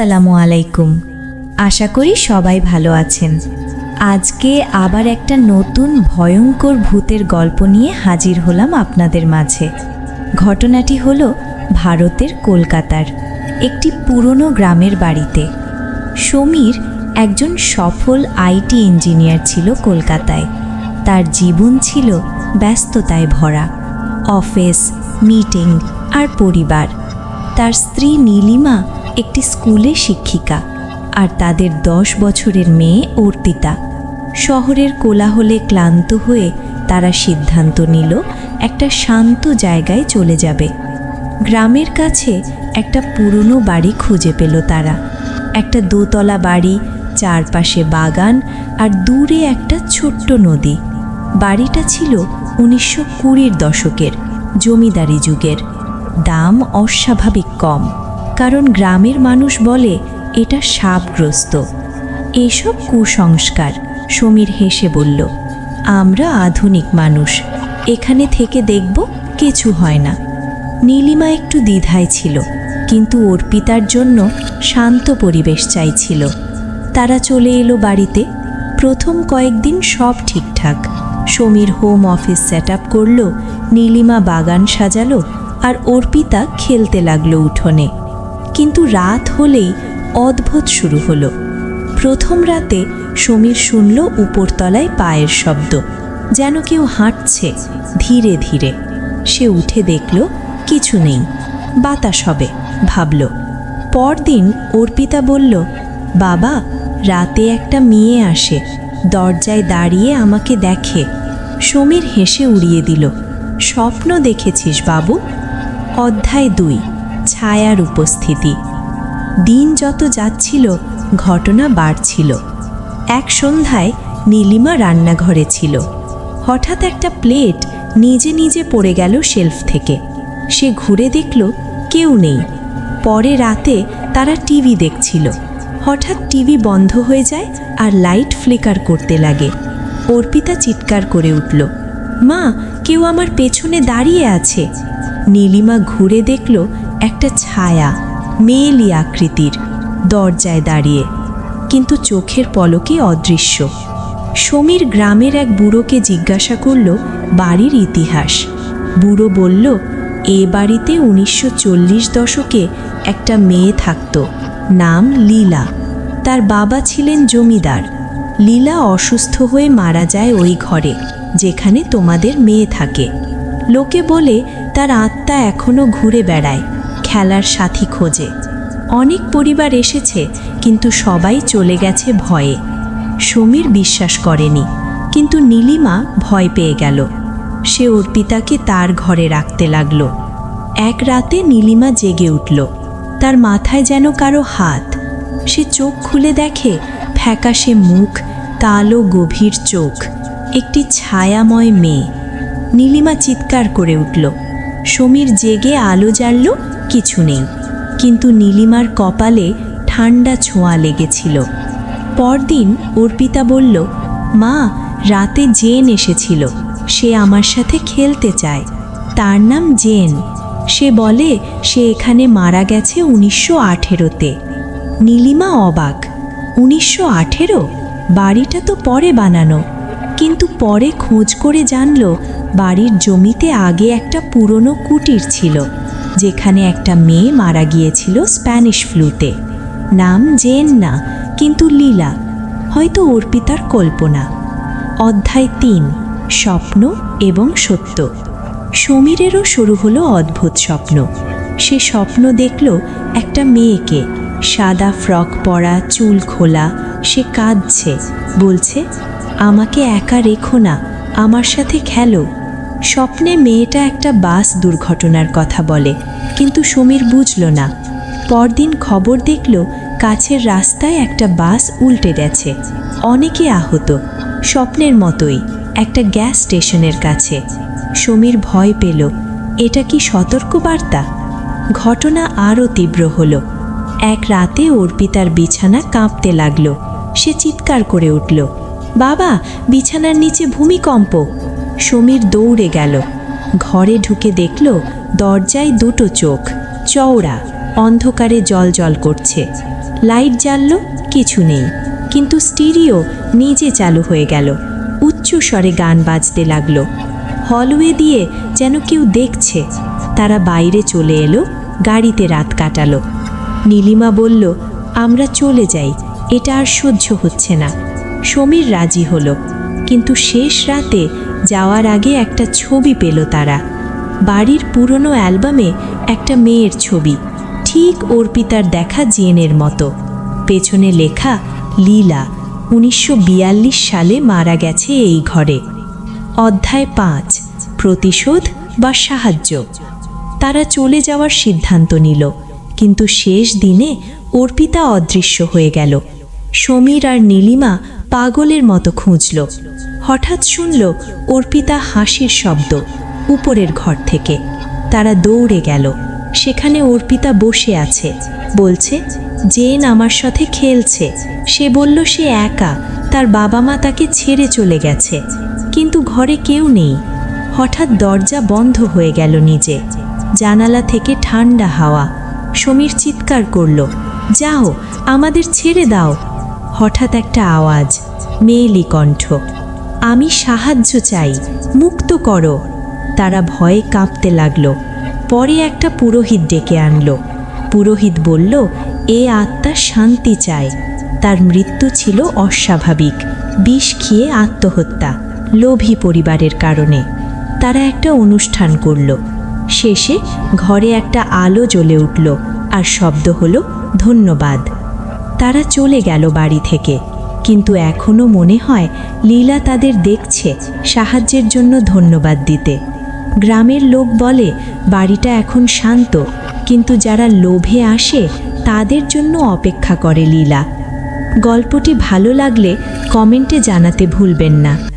আসসালামু আলাইকুম। আশা করি সবাই ভালো আছেন। আজকে আবার একটা নতুন ভয়ঙ্কর ভূতের গল্প নিয়ে হাজির হলাম আপনাদের মাঝে। ঘটনাটি হলো ভারতের কলকাতার একটি পুরনো গ্রামের বাড়িতে। সমীর একজন সফল আইটি ইঞ্জিনিয়ার ছিল কলকাতায়। তার জীবন ছিল ব্যস্ততায় ভরা, অফিস, মিটিং আর পরিবার। তার স্ত্রী নীলিমা একটি স্কুলে শিক্ষিকা আর তাদের দশ বছরের মেয়ে অর্পিতা। শহরের কোলাহলে ক্লান্ত হয়ে তারা সিদ্ধান্ত নিল, একটা শান্ত জায়গায় চলে যাবে। গ্রামের কাছে একটা পুরনো বাড়ি খুঁজে পেল তারা। একটা দোতলা বাড়ি, চারপাশে বাগান আর দূরে একটা ছোট্ট নদী। বাড়িটা ছিল উনিশশো কুড়ির দশকের, জমিদারি যুগের। দাম অস্বাভাবিক কম। কারণ গ্রামের মানুষ বলে এটা সাপগ্রস্ত। এসব কুসংস্কার, সমীর হেসে বলল, আমরা আধুনিক মানুষ, এখানে থেকে দেখব কিছু হয় না। নীলিমা একটু দ্বিধায় ছিল, কিন্তু অর্পিতার জন্য শান্ত পরিবেশ চাইছিল। তারা চলে এলো বাড়িতে। প্রথম কয়েকদিন সব ঠিকঠাক। Samir home office set up করল, নীলিমা বাগান সাজালো আর অর্পিতা খেলতে লাগল উঠোনে। কিন্তু রাত হলেই অদ্ভুত শুরু হলো। প্রথম রাতে সমীর শুনল উপরতলায় পায়ের শব্দ, যেন কেউ হাঁটছে ধীরে ধীরে। সে উঠে দেখল, কিছু নেই, বাতাস হবে, ভাবল। পরদিন অর্পিতা বলল, বাবা, রাতে একটা মেয়ে আসে, দরজায় দাঁড়িয়ে আমাকে দেখে। সমীর হেসে উড়িয়ে দিল, স্বপ্ন দেখেছিস বাবু। অধ্যায় দুই। ছায়ার উপস্থিতি। দিন যত যাচ্ছিল, ঘটনা বাড়ছিল। এক সন্ধ্যায় নীলিমা রান্নাঘরে ছিল। হঠাৎ একটা প্লেট নিজে নিজে পড়ে গেল শেলফ থেকে। সে ঘুরে দেখল, কেউ নেই। পরে রাতে তারা টিভি দেখছিল। হঠাৎ টিভি বন্ধ হয়ে যায় আর লাইট ফ্লিকার করতে লাগে। অর্পিতা চিৎকার করে উঠল, মা, কেউ আমার পেছনে দাঁড়িয়ে আছে? নীলিমা ঘুরে দেখল একটা ছায়া, মেয়েলি আকৃতির, দরজায় দাঁড়িয়ে। কিন্তু চোখের পলকে অদৃশ্য। সমীর গ্রামের এক বুড়োকে জিজ্ঞাসা করল, বাড়ির ইতিহাস? বুড়ো বলল, এ বাড়িতে উনিশশো চল্লিশ দশকে একটা মেয়ে থাকত, নাম লীলা। তার বাবা ছিলেন জমিদার। লীলা অসুস্থ হয়ে মারা যায় ওই ঘরে, যেখানে তোমাদের মেয়ে থাকে। লোকে বলে, তার আত্মা এখনও ঘুরে বেড়ায়। খেলার সাথী খোঁজে। অনেক পরিবার এসেছে, কিন্তু সবাই চলে গেছে ভয়ে। সমীর বিশ্বাস করেনি, কিন্তু নীলিমা ভয় পেয়ে গেল। সে অর্পিতাকে তার ঘরে রাখতে লাগল। এক রাতে নীলিমা জেগে উঠল। তার মাথায় যেন কারও হাত। সে চোখ খুলে দেখে, ফ্যাকাশে মুখ, কালো গভীর চোখ। একটি ছায়াময় মেয়ে। নীলিমা চিৎকার করে উঠল। সমীর জেগে আলো জ্বালল, কিছু নেই। কিন্তু নীলিমার কপালে ঠান্ডা ছোঁয়া লেগেছিল। পরদিন অর্পিতা বলল, মা, রাতে জেন এসেছিল। সে আমার সাথে খেলতে চায়। তার নাম জেন। সে বলে, সে এখানে মারা গেছে উনিশশো আঠেরোতে। নীলিমা অবাক। উনিশশো আঠেরো? বাড়িটা তো পরে বানানো। কিন্তু পরে খোঁজ করে জানল, বাড়ির জমিতে আগে একটা পুরনো কুটির ছিল, যেখানে একটা মেয়ে মারা গিয়েছিল স্প্যানিশ ফ্লুতে। নাম জেন না কিন্তু লীলা, হয়তো অর্পিতার কল্পনা। অধ্যায় তিন, স্বপ্ন এবং সত্য। সমীরেরও শুরু হলো অদ্ভুত স্বপ্ন। সে স্বপ্ন দেখল একটা মেয়েকে, সাদা ফ্রক পরা, চুল খোলা, সে কাঁদছে, বলছে আমাকে একা রেখো না, আমার সাথে খেলো। স্বপ্নে মেয়েটা একটা বাস দুর্ঘটনার কথা বলে, কিন্তু সমীর বুঝল না। পরদিন খবর দেখল কাছের রাস্তায় একটা বাস উল্টে গেছে। অনেকে আহত, স্বপ্নের মতোই, একটা গ্যাস স্টেশনের কাছে। সমীর ভয় পেল, এটা কি সতর্ক বার্তা ঘটনা আরও তীব্র হলো। এক রাতে অর্পিতার বিছানা কাঁপতে লাগল, সে চিৎকার করে উঠল। বাবা, বিছানার নিচে ভূমিকম্প। সমীর দৌড়ে গেল। ঘরে ঢুকে দেখল দরজায় দুটো চোখ, চওড়া, অন্ধকারে জল জল করছে। লাইট জ্বালল, কিছু নেই। কিন্তু স্টিরিও নিজে চালু হয়ে গেল। উচ্চ স্বরে গান বাজতে লাগল। হলওয়ে দিয়ে যেন কেউ দেখছে। তারা বাইরে চলে এলো, গাড়িতে রাত কাটালো। নীলিমা বলল, আমরা চলে যাই, এটা আর সহ্য হচ্ছে না। সমীর রাজি হলো। কিন্তু শেষ রাতে যাওয়ার আগে একটা ছবি পেল তারা। বাড়ির পুরনো অ্যালবামে একটা মেয়ের ছবি, ঠিক অর্পিতার দেখা জেনের মতো। পেছনে লেখা, লীলা উনিশশো বিয়াল্লিশ সালে মারা গেছে এই ঘরে। অধ্যায় পাঁচ, প্রতিশোধ বা সাহায্য। তারা চলে যাওয়ার সিদ্ধান্ত নিল, কিন্তু শেষ দিনে অর্পিতা অদৃশ্য হয়ে গেল। সমীর আর নীলিমা পাগলের মতো খুঁজল। হঠাৎ শুনল অর্পিতা হাসির শব্দ উপরের ঘর থেকে। তারা দৌড়ে গেল। সেখানে অর্পিতা বসে আছে। বলছে জেন আমার সাথে খেলছে। সে বলল সে একা। তার বাবা মা তাকে ছেড়ে চলে গেছে। কিন্তু ঘরে কেউ নেই। হঠাৎ দরজা বন্ধ হয়ে গেল নিজে। জানালা থেকে ঠান্ডা হাওয়া। সমীর চিৎকার করল, যাও, আমাদের ছেড়ে দাও। হঠাৎ একটা আওয়াজ, মেয়েলি কণ্ঠ। আমি সাহায্য চাই, মুক্ত করো। তারা ভয়ে কাঁপতে লাগল। পরে একটা পুরোহিত ডেকে আনলো। পুরোহিত বলল, এ আত্মা শান্তি চায়। তার মৃত্যু ছিল অস্বাভাবিক। বিষ খেয়ে আত্মহত্যা, লোভী পরিবারের কারণে। তারা একটা অনুষ্ঠান করল। শেষে ঘরে একটা আলো জ্বলে উঠল, আর শব্দ হলো, ধন্যবাদ। তারা চলে গেল বাড়ি থেকে। কিন্তু এখনও মনে হয় লীলা তাদের দেখছে সাহায্যের জন্য ধন্যবাদ দিতে। গ্রামের লোক বলে, বাড়িটা এখন শান্ত, কিন্তু যারা লোভে আসে, তাদের জন্য অপেক্ষা করে লীলা। গল্পটি ভালো লাগলে কমেন্টে জানাতে ভুলবেন না।